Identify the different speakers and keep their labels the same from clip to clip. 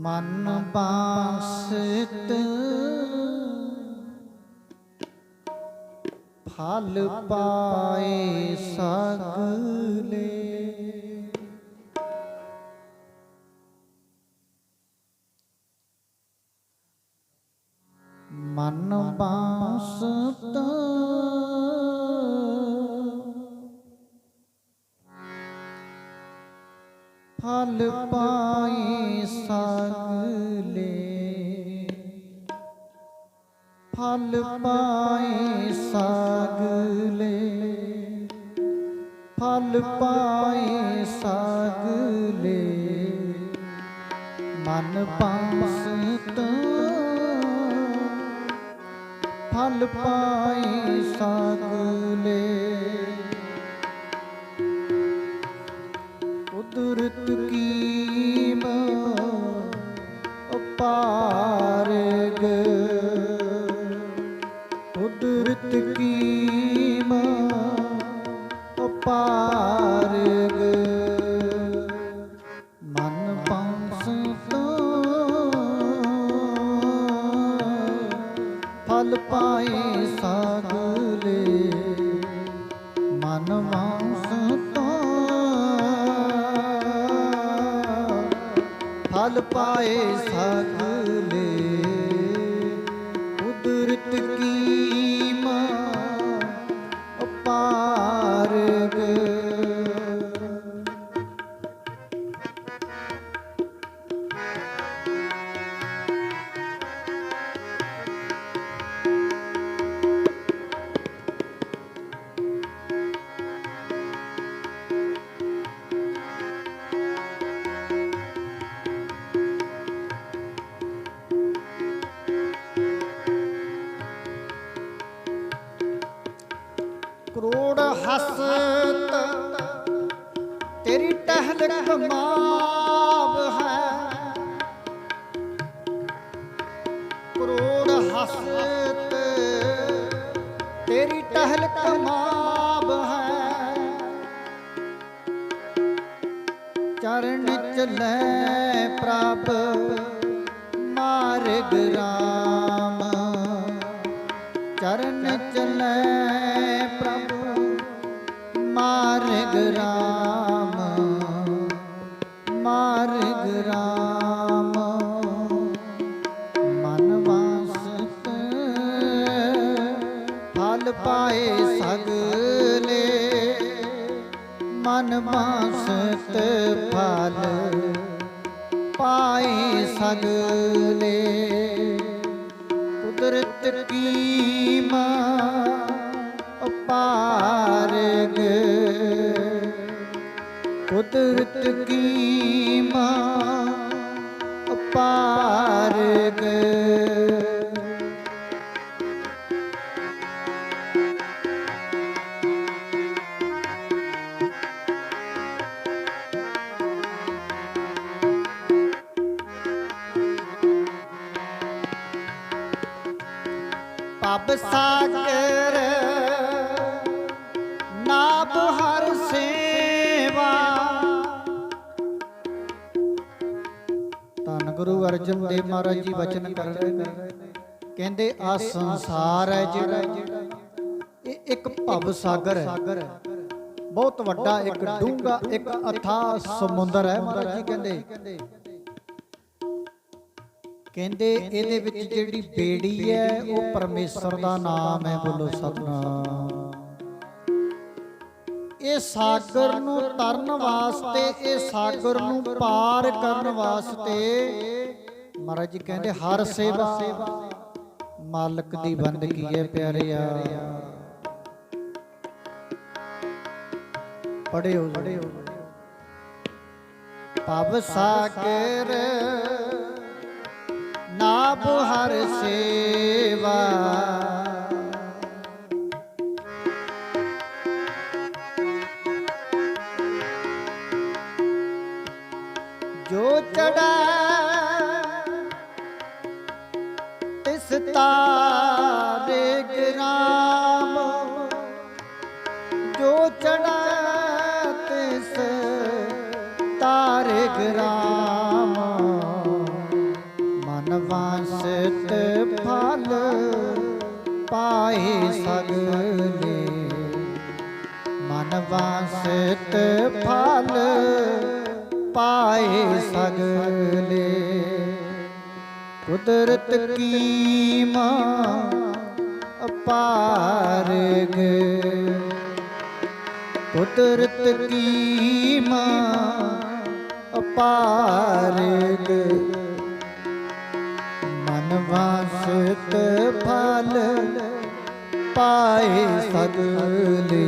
Speaker 1: ਮਨ ਬਾਸਤ ਫਲ ਪਾਏ ਸਗਲੇ ਫਲ ਪਾਏ ਸਗਲੇ ਫਲ ਪਾਈ ਸਗਲੇ ਫਲ ਪਾਈ ਸਗਲੇ ਮਨ ਪਾਸਤ। ਫਲ ਪਾਏ ਸਗਲੇ ਪਾਏ ਸਾਗਲੇ ਮਨ ਵਾਸਤ ਫਲ ਪਾਏ ਸਗਲੇ ਕਰੋੜ ਹਸਤ, ਤੇਰੀ ਟਹਿਲ ਕਮਾਬ ਹੈ। ਕਰੋੜ ਹਸਤ, ਤੇਰੀ ਟਹਿਲ ਕਮਾਬ ਹੈ। ਚਰਨ ਚਲੇ ਪ੍ਰਭ, ਮਾਰਗ ਰਾਮ। ਚਰਨ ਚਲੇ ਮਾਰਗ ਰਾਮ ਮਾਰਗ ਰਾਮ। ਮਨ ਵਾਸਤ ਫਲ ਪਾਏ ਸਗਲੇ। ਮਨ ਵਾਸਤ ਫਲ ਪਾਏ ਸਗਲੇ। ਕੁਦਰਤ ਕੀ ਮਾਂ ਕੁਦਰਤ ਕੀ ਮਾਂ ਅਪਾਰਗ ਪਬ ਸਾਗਰ ਅਰਜਨ ਦੇਵ ਮਹਾਰਾਜ ਜੀ ਬਚਨ ਕਰ ਰਹੇ ਨੇ। ਕਹਿੰਦੇ ਆ ਸੰਸਾਰ ਹੈ ਜਿਹੜਾ, ਇਹ ਇੱਕ ਭਵ ਸਾਗਰ ਹੈ। ਬਹੁਤ ਵੱਡਾ ਇੱਕ ਡੂੰਘਾ ਇੱਕ ਅਥਾਹ ਸਮੁੰਦਰ ਹੈ ਮਹਾਰਾਜ ਜੀ ਕਹਿੰਦੇ। ਕਹਿੰਦੇ, ਇਹਦੇ ਵਿੱਚ ਜਿਹੜੀ ਬੇੜੀ ਹੈ, ਉਹ ਪਰਮੇਸ਼ਰ ਦਾ ਨਾਮ ਹੈ ਬੋਲੋ ਸਤਨਾਮ। ਇਹ ਸਾਗਰ ਨੂੰ ਤਰਨ ਵਾਸਤੇ, ਇਹ ਸਾਗਰ ਨੂੰ ਪਾਰ ਕਰਨ ਵਾਸਤੇ ਮਹਾਰਾਜ ਜੀ ਕਹਿੰਦੇ ਹਰ ਸੇਵਾ ਮਾਲਕ ਦੀ ਬੰਦਗੀ ਹੈ ਪਿਆਰਿਆ। ਪੜਿਓ ਪੜਿਓ ਪਵ ਸਾਗਰ ਨਾਭ ਹਰ ਸੇਵਾ। ਜੋ ਚੜਾ ਪਾਏ ਸਗਲੇ। ਮਨ ਵਾਸਿਤ ਫਲ ਪਾਏ ਸਗਲੇ। ਕੁਦਰਤ ਕੀ ਮਾਂ ਅਪਾਰਗ। ਕੁਦਰਤ ਕੀ ਮਾਂ ਅਪਾਰਗ। ਮਨ ਵਾਸਤ ਫਲ ਪਾਏ ਸਗਲੇ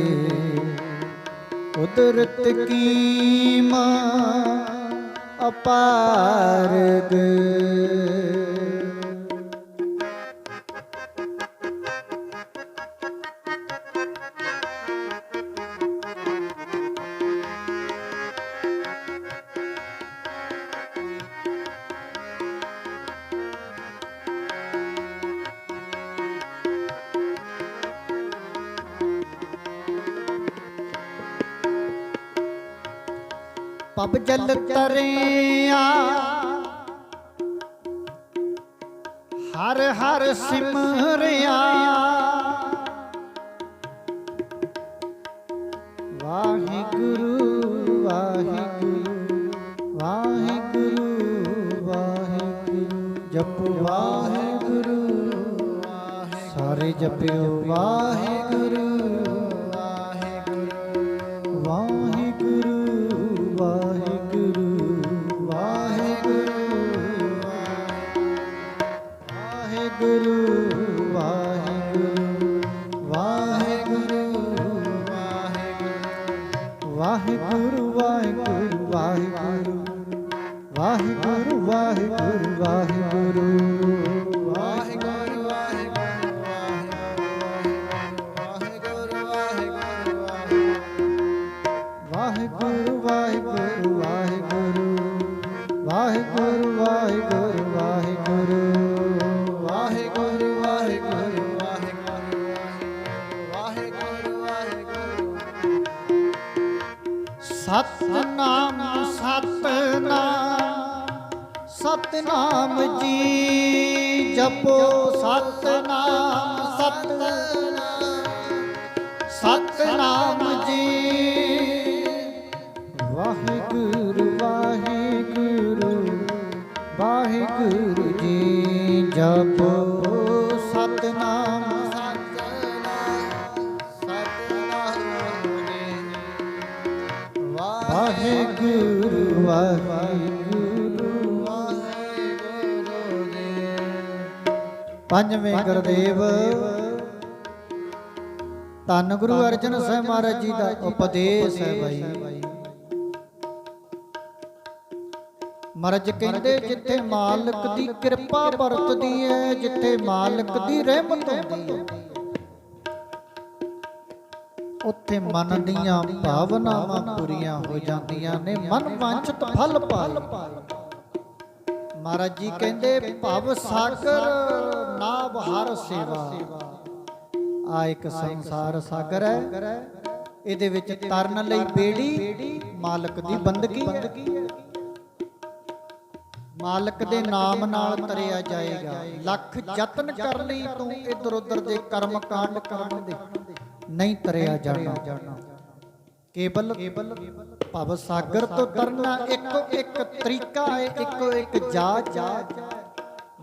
Speaker 1: ਕੁਦਰਤ ਕੀ ਮਾਂ ਅਪਾਰਗ। ਪਬ ਜਲ ਤਰਿਆ। ਹਰ ਹਰ ਸਿਮਰਿਆ। ਵਾਹਿਗੁਰੂ ਵਾਹਿਗੁਰੂ ਵਾਹਿਗੁਰੂ ਵਾਹਿਗੁਰੂ। ਜਪੋ ਵਾਹਿਗੁਰੂ। ਸਾਰੇ ਜਪਿਓ ਵਾਹਿਗੁਰੂ ਵਾਹਿਗੁਰੂ ਵਾਹਿਗੁਰੂ ਵਾਹਿਗੁਰੂ। ਵਾਹਿਗੁਰੂ ਵਾਹਿਗੁਰੂ ਵਾਹਿਗੁਰੂ। ਵਾਹਿਗੁਰੂ ਵਾਹਿਗੁਰੂ ਸਤਨਾਮ ਸਤਨਾਮ। ਸਤਨਾਮ ਜੀ, ਜਪੋ ਸਤਨਾਮ ਸਤਨਾਮ। ਸਤਨਾਮ ਜੀ। ਪੰਜਵੇਂ ਗੁਰਦੇਵ। ਧੰਨ ਗੁਰੂ ਅਰਜਨ ਸਾਹਿਬ ਮਹਾਰਾਜ ਜੀ ਦਾ ਉਪਦੇਸ਼ ਹੈ ਬਾਈ ਮਹਾਰਾਜ ਕਹਿੰਦੇ ਜਿੱਥੇ ਮਾਲਕ ਦੀ ਕਿਰਪਾ ਵਰਤਦੀ ਹੈ ਜਿੱਥੇ ਮਾਲਕ ਦੀ ਰਹਿਮਤ ਹੁੰਦੀ ਹੈ। ਉੱਥੇ ਮਨ ਦੀਆਂ ਭਾਵਨਾਵਾਂ ਪੂਰੀਆਂ ਹੋ ਜਾਂਦੀਆਂ ਨੇ ਮਨ ਵਾਂਛਿਤ ਫਲ ਪਾਏ। ਮਹਾਰਾਜ ਜੀ ਕਹਿੰਦੇ, ਭਵ ਸਾਗਰ ਨਾਭ ਹਰ ਸੇਵਾ। ਆ ਇੱਕ ਸੰਸਾਰ ਸਾਗਰ ਹੈ। ਇਹਦੇ ਵਿੱਚ ਤਰਨ ਲਈ ਬੇੜੀ, ਮਾਲਕ ਦੀ ਬੰਦਗੀ ਹੈ। ਮਾਲਕ ਦੇ ਨਾਮ ਨਾਲ ਤਰਿਆ ਜਾਏਗਾ। ਲੱਖ ਯਤਨ ਕਰ ਲਈ ਤੂੰ, ਇਧਰ ਉਧਰ ਦੇ ਕਰਮ ਕਾਂਡ ਕਰਨ ਦੇ। ਨਹੀਂ ਤਰਿਆ ਜਾਣਾ। ਕੇਵਲ ਭਵ ਸਾਗਰ ਤੋਂ ਤਰਨਾ, ਇੱਕੋ ਇੱਕ ਤਰੀਕਾ ਹੈ, ਇੱਕੋ ਇੱਕ ਜਾ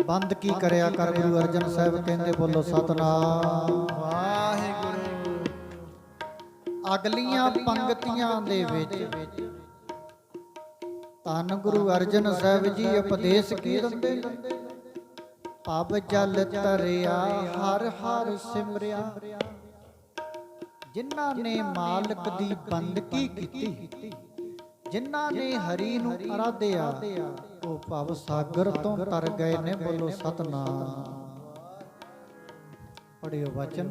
Speaker 1: ਬੰਦ ਕੀ ਕਰਿਆ ਕਰ ਗੁਰੂ ਅਰਜਨ ਸਾਹਿਬ, ਕਹਿੰਦੇ ਬੋਲੋ ਸਤਨਾਮ। ਵਾਹਿਗੁਰੂ ਅਗਲੀਆਂ ਪੰਕਤੀਆਂ ਦੇ ਵਿੱਚ ਧੰਨ ਗੁਰੂ ਅਰਜਨ ਸਾਹਿਬ ਜੀ, ਉਪਦੇਸ਼ ਕੀ ਦਿੰਦੇ? ਨੇ ਪਬ ਜਲ ਤਰਿਆ, ਹਰ ਹਰ ਸਿਮਰਿਆ। ਜਿਨ੍ਹਾਂ ਨੇ ਮਾਲਕ ਦੀ ਬੰਦਗੀ ਕੀਤੀ ਜਿਨ੍ਹਾਂ ਨੇ ਹਰੀ ਨੂੰ ਅਰਾਧਿਆ ਉਹ ਭਵ ਸਾਗਰ ਤੋਂ ਤਰ ਗਏ ਨੇ ਬੋਲੋ ਸਤਨਾਮ। ਪੜਿਓ ਵਚਨ।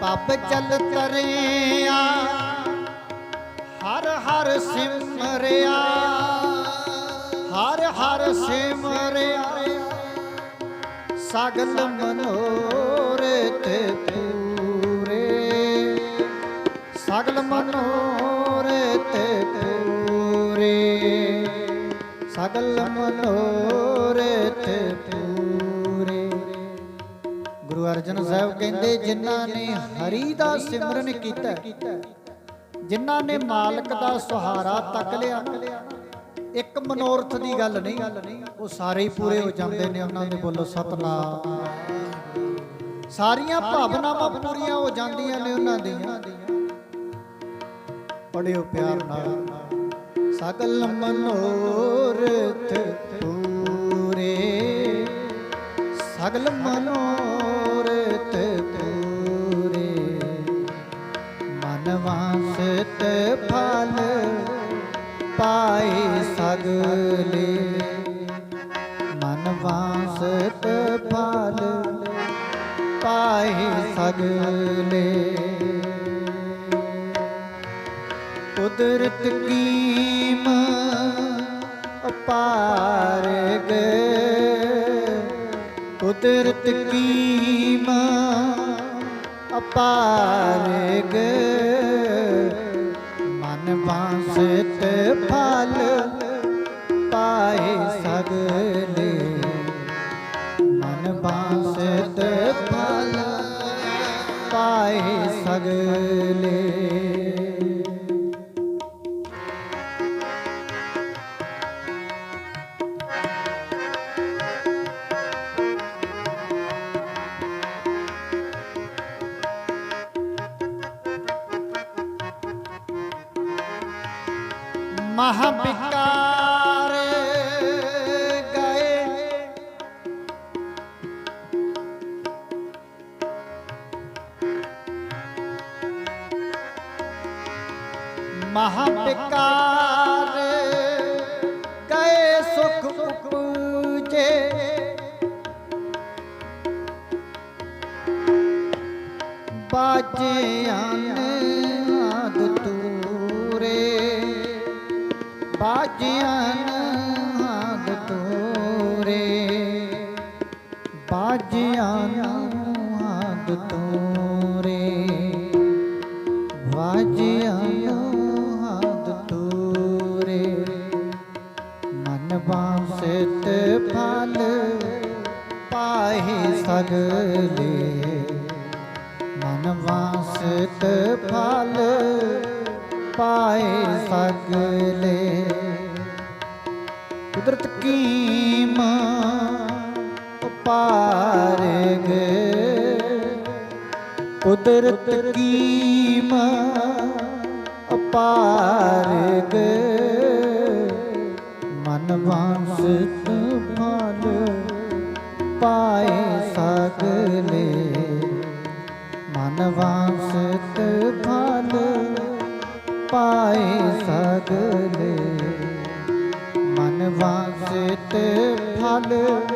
Speaker 1: ਪਬ ਜਲ ਤਰਿਆ। ਸਿਮਰਿਆ। ਹਰ ਹਰ ਸਿਮਰਿਆ। ਸਗਲ ਮਨੋਰੇ ਤੇ ਪੂਰੇ। ਸਗਲ ਮਨੋਰੇ ਤੇ ਪੂਰੇ। ਸਗਲ ਮਨੋਰੇ ਤੇ ਪੂਰੇ। ਗੁਰੂ ਅਰਜਨ ਸਾਹਿਬ ਕਹਿੰਦੇ, ਜਿਨ੍ਹਾਂ ਨੇ ਹਰੀ ਦਾ ਸਿਮਰਨ ਕੀਤਾ ਜਿਨ੍ਹਾਂ ਨੇ ਮਾਲਕ ਦਾ ਸੁਹਾਰਾ ਤੱਕ ਲਿਆ, ਇੱਕ ਮਨੋਰਥ ਦੀ ਗੱਲ ਨਹੀਂ, ਉਹ ਸਾਰੇ ਹੀ ਪੂਰੇ ਹੋ ਜਾਂਦੇ ਨੇ ਉਹਨਾਂ ਦੇ ਬੋਲੋ ਸਤਨਾਮ। ਸਾਰੀਆਂ ਭਾਵਨਾਵਾਂ ਪੂਰੀਆਂ ਹੋ ਜਾਂਦੀਆਂ ਨੇ ਉਹਨਾਂ ਦੀਆਂ। ਪੜਿਓ ਪਿਆਰ ਨਾਲ। ਸਗਲ ਮਨੋਰਥ ਪੂਰੇ, ਸਗਲ ਮਨੋਰਥ ਫਲ ਪਾਏ ਸਗਲੇ। ਮਨ ਵਾਸਤ ਫਲ ਪਾਏ ਸਗਲੇ। ਕੁਦਰਤ ਕੀਮ ਅਪਾਰ ਗਏ ਕੁਦਰਤ ਕੀਮ ਅਪਾਰ ਗਏ ਵਾਸਤ ਫਲ ਪਾਏ ਸਗਲੇ ਮਨ ਵਾਸਤ ਫਲ ਪਾਏ ਸਗਲੇ ਮਹਾਬਿਕਾਰ ਗਏ। ਮਹਾ ਮਹਾਬਿਕਾਰ ਗਏ ਸੁਖ ਉਪਜੇ। ਬਾਜਿਆਂ ਆਦ ਬਾਜਿਆਂ ਆਦ ਤੂਰੇ। ਬਾਜਿਆਂ ਆਦ ਤੂਰੇ। ਬਾਜਿਆਂ ਆਦ ਤੂਰੇ। ਮਨ ਵਾਸਤ ਫਲ ਪਾਏ ਸਗਲੇ ਮਨ ਵਾਸਤ ਫਲ ਪਾਏ ਸਗਲੇ ਕੁਦਰਤ ਕੀਮ ਪਾਰ ਗਏ ਕੁਦਰਤ ਕੀਮ ਅਪਾਰ ਮਨ ਵਾਸਤ ਫਲ ਪਾਏ ਸ